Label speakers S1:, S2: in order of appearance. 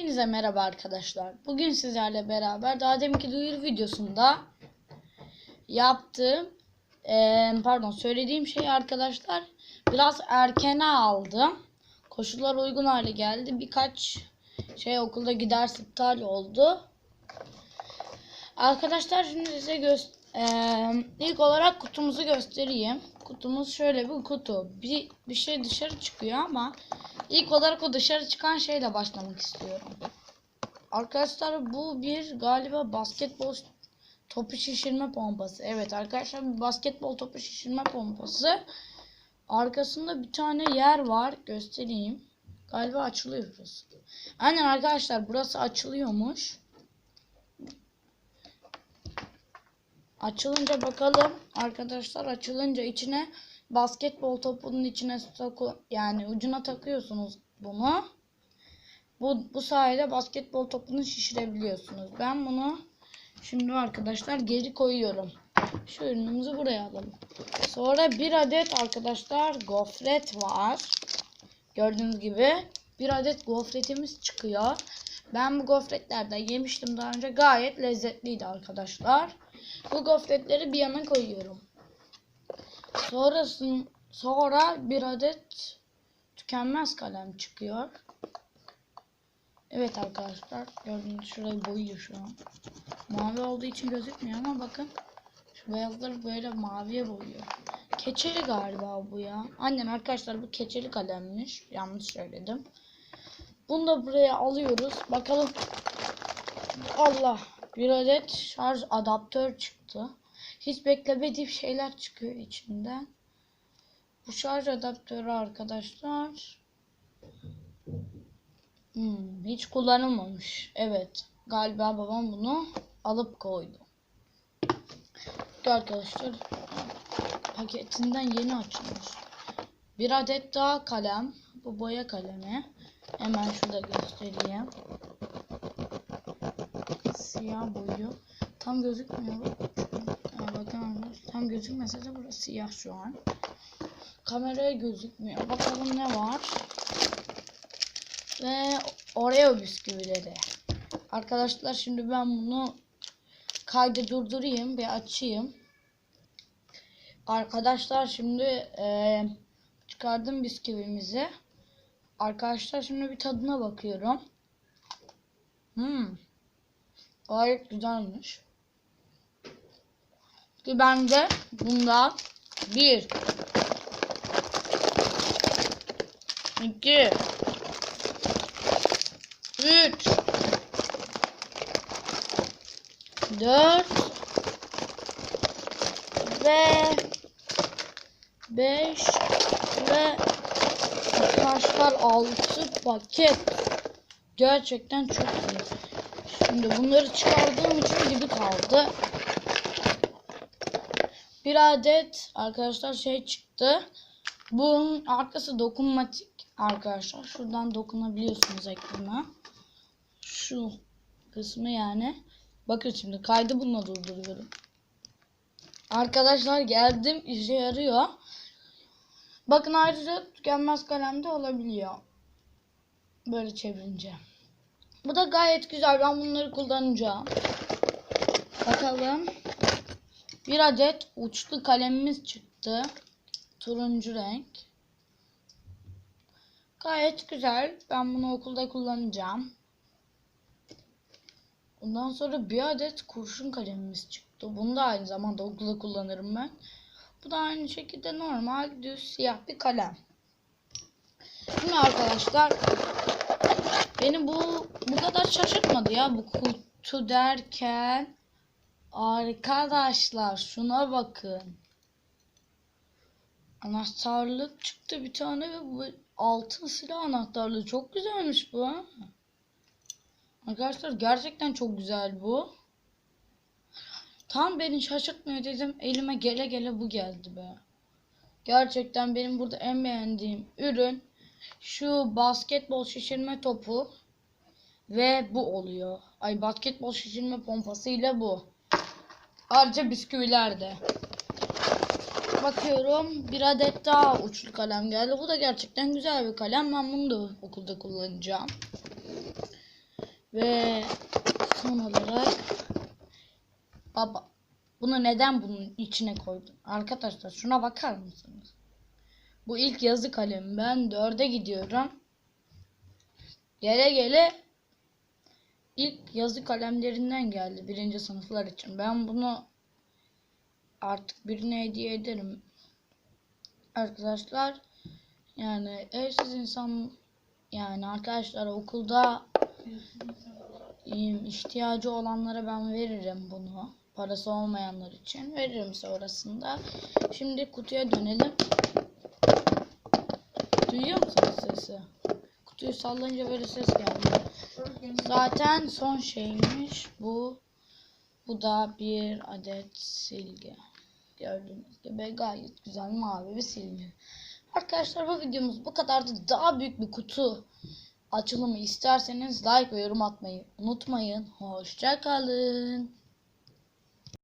S1: Hepinize merhaba arkadaşlar. Bugün sizlerle beraber daha deminki duyuru videosunda yaptığım eee, pardon söylediğim şeyi arkadaşlar biraz erkene aldım. Koşullar uygun hale geldi. Birkaç şey okulda gider iptal oldu. Arkadaşlar şimdi size göster ilk olarak kutumuzu göstereyim. Kutumuz şöyle bir kutu. Bir, bir şey dışarı çıkıyor ama ilk olarak o dışarı çıkan şeyle başlamak istiyorum. Arkadaşlar bu bir galiba basketbol topu şişirme pompası. Evet arkadaşlar bir basketbol topu şişirme pompası. Arkasında bir tane yer var. Göstereyim. Galiba açılıyor burası. Aynen arkadaşlar burası açılıyormuş. Açılınca bakalım arkadaşlar açılınca içine basketbol topunun içine soku yani ucuna takıyorsunuz bunu. Bu, bu sayede basketbol topunu şişirebiliyorsunuz. Ben bunu şimdi arkadaşlar geri koyuyorum. Şu ürünümüzü buraya alalım. Sonra bir adet arkadaşlar gofret var. Gördüğünüz gibi bir adet gofretimiz çıkıyor. Ben bu gofretlerden yemiştim daha önce. Gayet lezzetliydi arkadaşlar. Bu gofretleri bir yana koyuyorum. Sonrasın, sonra bir adet tükenmez kalem çıkıyor. Evet arkadaşlar gördüğünüz şurayı boyuyor şu an. Mavi olduğu için gözükmüyor ama bakın. Şu beyazları böyle maviye boyuyor. Keçeli galiba bu ya. Aynen arkadaşlar bu keçeli kalemmiş. Yanlış söyledim. Bunu da buraya alıyoruz. Bakalım. Allah. Bir adet şarj adaptör çıktı. Hiç beklemediğim şeyler çıkıyor içinden. Bu şarj adaptörü arkadaşlar. Hmm, hiç kullanılmamış. Evet. Galiba babam bunu alıp koydu. Arkadaşlar paketinden yeni açılmış. Bir adet daha kalem. Bu boya kalemi. Hemen şurada göstereyim. Siyah boyu. Tam gözükmüyor. Ha, bakın tam gözükmese de burası siyah şu an. Kameraya gözükmüyor. Bakalım ne var. Ve Oreo bisküvileri. Arkadaşlar şimdi ben bunu kaydı durdurayım bir açayım. Arkadaşlar şimdi e, çıkardım bisküvimizi. Arkadaşlar şimdi bir tadına bakıyorum. Hmm. Gayet güzelmiş. Ki bence bundan bir. İki. Üç. Dört. Ve beş. Ve arkadaşlar altı paket. Gerçekten çok iyi. Şimdi bunları çıkardığım için gibi kaldı. Bir adet arkadaşlar şey çıktı. Bunun arkası dokunmatik arkadaşlar. Şuradan dokunabiliyorsunuz ekrana. Şu kısmı yani. Bakın şimdi kaydı bununla durduruyorum. Arkadaşlar geldim işe yarıyor. Bakın ayrıca tükenmez kalemde olabiliyor. Böyle çevirince. Bu da gayet güzel. Ben bunları kullanacağım. Bakalım. Bir adet uçlu kalemimiz çıktı. Turuncu renk. Gayet güzel. Ben bunu okulda kullanacağım. Ondan sonra bir adet kurşun kalemimiz çıktı. Bunu da aynı zamanda okulda kullanırım ben. Bu da aynı şekilde normal düz siyah bir kalem. Şimdi arkadaşlar Beni bu bu kadar şaşırtmadı ya bu kutu derken arkadaşlar şuna bakın. Anahtarlık çıktı bir tane ve bu altın silah anahtarlığı çok güzelmiş bu. Arkadaşlar gerçekten çok güzel bu. Tam beni şaşırtmıyor dedim elime gele gele bu geldi be. Gerçekten benim burada en beğendiğim ürün şu basketbol şişirme topu ve bu oluyor. Ay basketbol şişirme pompası ile bu. Ayrıca bisküviler de. Bakıyorum bir adet daha uçlu kalem geldi. Bu da gerçekten güzel bir kalem. Ben bunu da okulda kullanacağım. Ve son olarak baba bunu neden bunun içine koydum? Arkadaşlar şuna bakar mısınız? Bu ilk yazı kalemi. Ben dörde gidiyorum. Gele gele ilk yazı kalemlerinden geldi birinci sınıflar için. Ben bunu artık birine hediye ederim. Arkadaşlar yani evsiz insan yani arkadaşlar okulda ihtiyacı olanlara ben veririm bunu. Parası olmayanlar için veririm sonrasında. Şimdi kutuya dönelim. Sesi? Kutuyu sallayınca böyle ses geldi. Zaten son şeymiş bu. Bu da bir adet silgi. Gördüğünüz gibi gayet güzel mavi bir silgi. Arkadaşlar bu videomuz bu kadardı. Daha büyük bir kutu açılımı isterseniz like ve yorum atmayı unutmayın. Hoşça kalın.